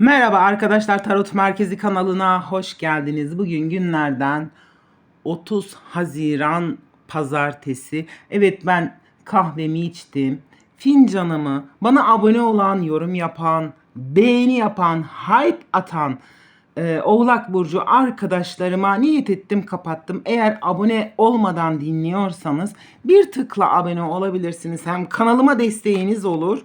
Merhaba arkadaşlar Tarot Merkezi kanalına hoş geldiniz. Bugün günlerden 30 Haziran Pazartesi. Evet ben kahvemi içtim. Fincanımı bana abone olan, yorum yapan, beğeni yapan, hype atan e, Oğlak Burcu arkadaşlarıma niyet ettim kapattım. Eğer abone olmadan dinliyorsanız bir tıkla abone olabilirsiniz. Hem kanalıma desteğiniz olur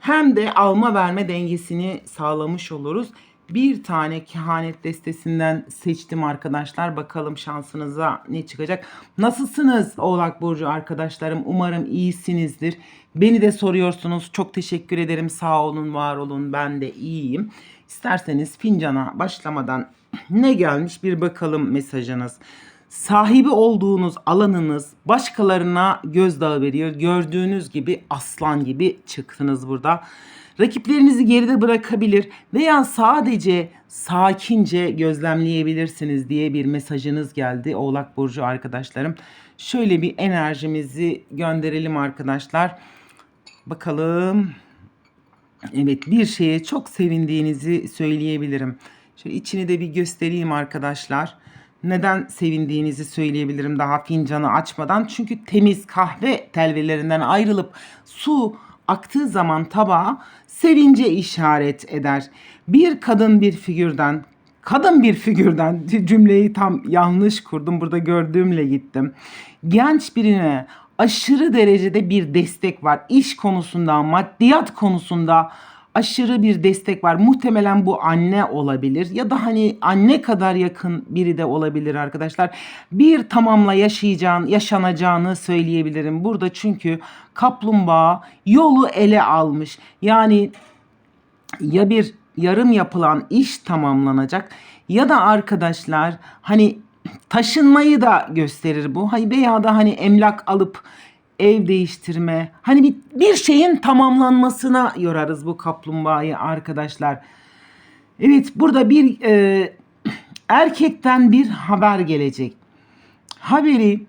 hem de alma verme dengesini sağlamış oluruz. Bir tane kehanet destesinden seçtim arkadaşlar. Bakalım şansınıza ne çıkacak. Nasılsınız Oğlak Burcu arkadaşlarım? Umarım iyisinizdir. Beni de soruyorsunuz. Çok teşekkür ederim. Sağ olun, var olun. Ben de iyiyim. İsterseniz fincana başlamadan ne gelmiş bir bakalım mesajınız. Sahibi olduğunuz alanınız başkalarına gözdağı veriyor. Gördüğünüz gibi aslan gibi çıktınız burada. Rakiplerinizi geride bırakabilir veya sadece sakince gözlemleyebilirsiniz diye bir mesajınız geldi Oğlak Burcu arkadaşlarım. Şöyle bir enerjimizi gönderelim arkadaşlar. Bakalım. Evet bir şeye çok sevindiğinizi söyleyebilirim. Şöyle içini de bir göstereyim arkadaşlar. Neden sevindiğinizi söyleyebilirim daha fincanı açmadan. Çünkü temiz kahve telvelerinden ayrılıp su aktığı zaman tabağa sevince işaret eder. Bir kadın bir figürden, kadın bir figürden cümleyi tam yanlış kurdum. Burada gördüğümle gittim. Genç birine aşırı derecede bir destek var. İş konusunda, maddiyat konusunda aşırı bir destek var. Muhtemelen bu anne olabilir ya da hani anne kadar yakın biri de olabilir arkadaşlar. Bir tamamla yaşayacağın, yaşanacağını söyleyebilirim burada çünkü kaplumbağa yolu ele almış. Yani ya bir yarım yapılan iş tamamlanacak ya da arkadaşlar hani taşınmayı da gösterir bu. Hani veya da hani emlak alıp ev değiştirme. Hani bir, bir şeyin tamamlanmasına yorarız bu kaplumbağayı arkadaşlar. Evet burada bir e, erkekten bir haber gelecek. Haberi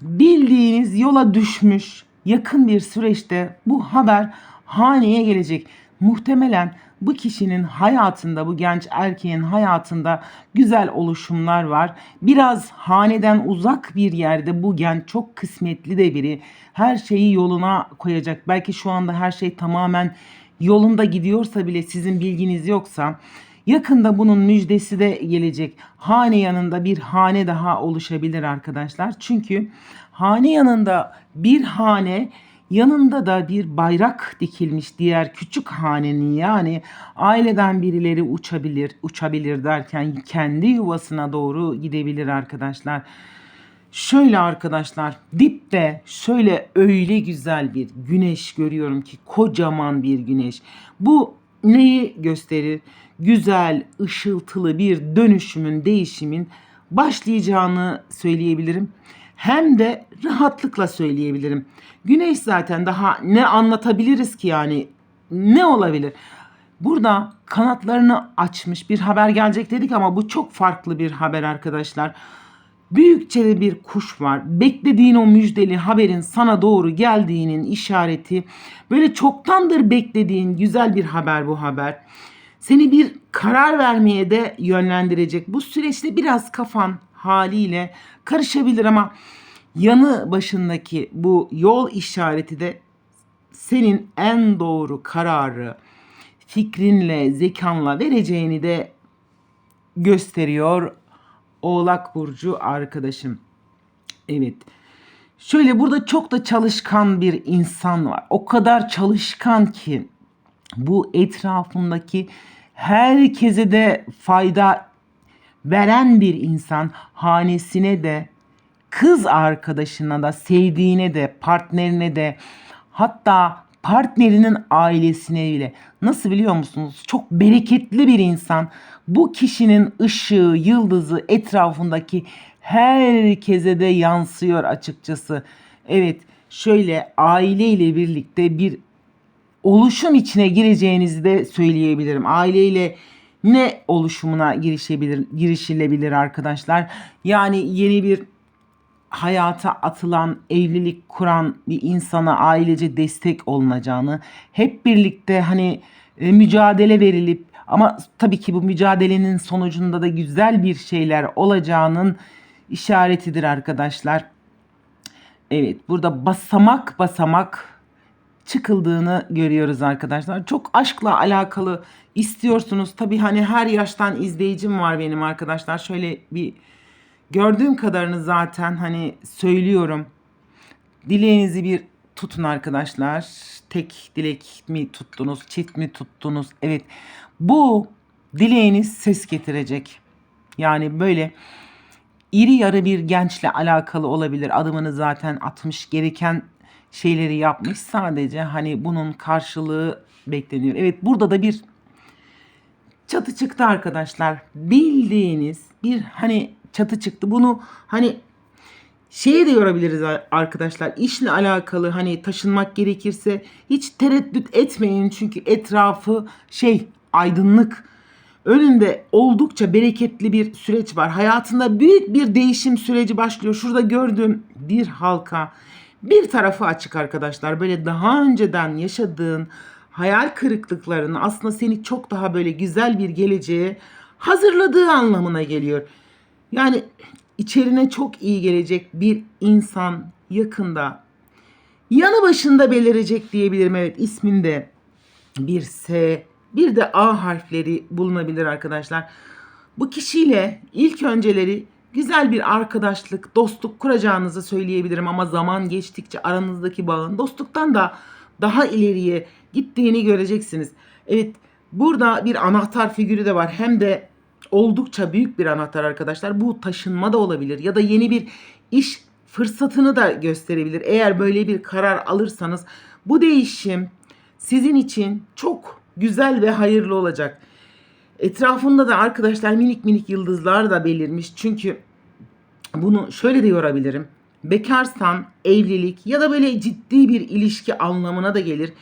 bildiğiniz yola düşmüş yakın bir süreçte bu haber haneye gelecek. Muhtemelen bu kişinin hayatında, bu genç erkeğin hayatında güzel oluşumlar var. Biraz haneden uzak bir yerde bu genç çok kısmetli de biri. Her şeyi yoluna koyacak. Belki şu anda her şey tamamen yolunda gidiyorsa bile sizin bilginiz yoksa Yakında bunun müjdesi de gelecek. Hane yanında bir hane daha oluşabilir arkadaşlar. Çünkü hane yanında bir hane yanında da bir bayrak dikilmiş diğer küçük hanenin yani aileden birileri uçabilir, uçabilir derken kendi yuvasına doğru gidebilir arkadaşlar. Şöyle arkadaşlar dipte şöyle öyle güzel bir güneş görüyorum ki kocaman bir güneş. Bu neyi gösterir? Güzel, ışıltılı bir dönüşümün, değişimin başlayacağını söyleyebilirim. Hem de rahatlıkla söyleyebilirim. Güneş zaten daha ne anlatabiliriz ki yani ne olabilir? Burada kanatlarını açmış bir haber gelecek dedik ama bu çok farklı bir haber arkadaşlar. Büyükçe bir kuş var. Beklediğin o müjdeli haberin sana doğru geldiğinin işareti. Böyle çoktandır beklediğin güzel bir haber bu haber. Seni bir karar vermeye de yönlendirecek. Bu süreçte biraz kafan haliyle karışabilir ama yanı başındaki bu yol işareti de senin en doğru kararı fikrinle, zekanla vereceğini de gösteriyor Oğlak Burcu arkadaşım. Evet. Şöyle burada çok da çalışkan bir insan var. O kadar çalışkan ki bu etrafındaki herkese de fayda veren bir insan hanesine de kız arkadaşına da sevdiğine de partnerine de hatta partnerinin ailesine bile nasıl biliyor musunuz? Çok bereketli bir insan. Bu kişinin ışığı, yıldızı etrafındaki herkese de yansıyor açıkçası. Evet, şöyle aileyle birlikte bir oluşum içine gireceğinizi de söyleyebilirim. Aileyle ne oluşumuna girişebilir, girişilebilir arkadaşlar? Yani yeni bir hayata atılan, evlilik kuran bir insana ailece destek olunacağını, hep birlikte hani e, mücadele verilip Ama tabii ki bu mücadelenin sonucunda da güzel bir şeyler olacağının işaretidir arkadaşlar. Evet burada basamak basamak çıkıldığını görüyoruz arkadaşlar. Çok aşkla alakalı istiyorsunuz. Tabii hani her yaştan izleyicim var benim arkadaşlar. Şöyle bir gördüğüm kadarını zaten hani söylüyorum. Dileğinizi bir tutun arkadaşlar. Tek dilek mi tuttunuz, çift mi tuttunuz? Evet. Bu dileğiniz ses getirecek. Yani böyle iri yarı bir gençle alakalı olabilir. Adımını zaten atmış, gereken şeyleri yapmış. Sadece hani bunun karşılığı bekleniyor. Evet burada da bir çatı çıktı arkadaşlar. Bildiğiniz bir hani çatı çıktı. Bunu hani şeye de yorabiliriz arkadaşlar. İşle alakalı hani taşınmak gerekirse hiç tereddüt etmeyin. Çünkü etrafı şey aydınlık. Önünde oldukça bereketli bir süreç var. Hayatında büyük bir değişim süreci başlıyor. Şurada gördüğüm bir halka. Bir tarafı açık arkadaşlar. Böyle daha önceden yaşadığın hayal kırıklıklarının aslında seni çok daha böyle güzel bir geleceğe hazırladığı anlamına geliyor. Yani içerine çok iyi gelecek bir insan yakında yanı başında belirecek diyebilirim. Evet isminde bir S bir de A harfleri bulunabilir arkadaşlar. Bu kişiyle ilk önceleri güzel bir arkadaşlık, dostluk kuracağınızı söyleyebilirim ama zaman geçtikçe aranızdaki bağın dostluktan da daha ileriye gittiğini göreceksiniz. Evet, burada bir anahtar figürü de var. Hem de oldukça büyük bir anahtar arkadaşlar. Bu taşınma da olabilir ya da yeni bir iş fırsatını da gösterebilir. Eğer böyle bir karar alırsanız bu değişim sizin için çok güzel ve hayırlı olacak. Etrafında da arkadaşlar minik minik yıldızlar da belirmiş. Çünkü bunu şöyle de yorabilirim. Bekarsan evlilik ya da böyle ciddi bir ilişki anlamına da gelir.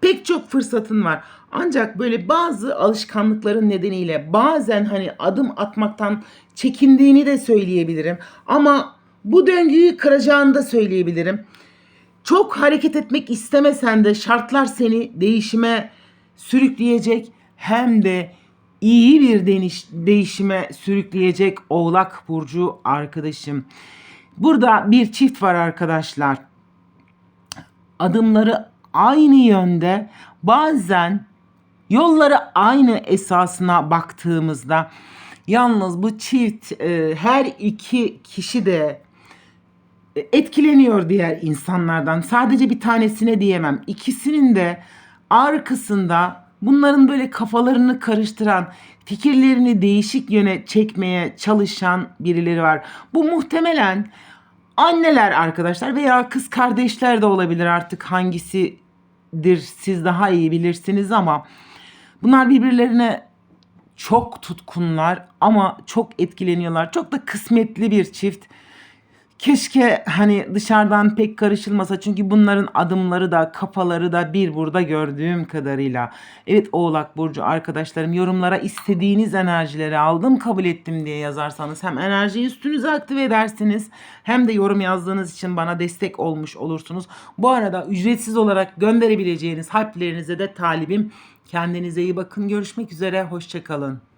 Pek çok fırsatın var. Ancak böyle bazı alışkanlıkların nedeniyle bazen hani adım atmaktan çekindiğini de söyleyebilirim. Ama bu döngüyü kıracağını da söyleyebilirim. Çok hareket etmek istemesen de şartlar seni değişime sürükleyecek hem de iyi bir deniş, değişime sürükleyecek Oğlak Burcu arkadaşım. Burada bir çift var arkadaşlar. Adımları aynı yönde bazen yolları aynı esasına baktığımızda yalnız bu çift e, her iki kişi de etkileniyor diğer insanlardan. Sadece bir tanesine diyemem. İkisinin de arkasında bunların böyle kafalarını karıştıran, fikirlerini değişik yöne çekmeye çalışan birileri var. Bu muhtemelen anneler arkadaşlar veya kız kardeşler de olabilir artık hangisidir siz daha iyi bilirsiniz ama bunlar birbirlerine çok tutkunlar ama çok etkileniyorlar. Çok da kısmetli bir çift. Keşke hani dışarıdan pek karışılmasa çünkü bunların adımları da kafaları da bir burada gördüğüm kadarıyla. Evet Oğlak Burcu arkadaşlarım yorumlara istediğiniz enerjileri aldım kabul ettim diye yazarsanız hem enerjiyi üstünüze aktive edersiniz hem de yorum yazdığınız için bana destek olmuş olursunuz. Bu arada ücretsiz olarak gönderebileceğiniz harflerinize de talibim. Kendinize iyi bakın. Görüşmek üzere. Hoşçakalın.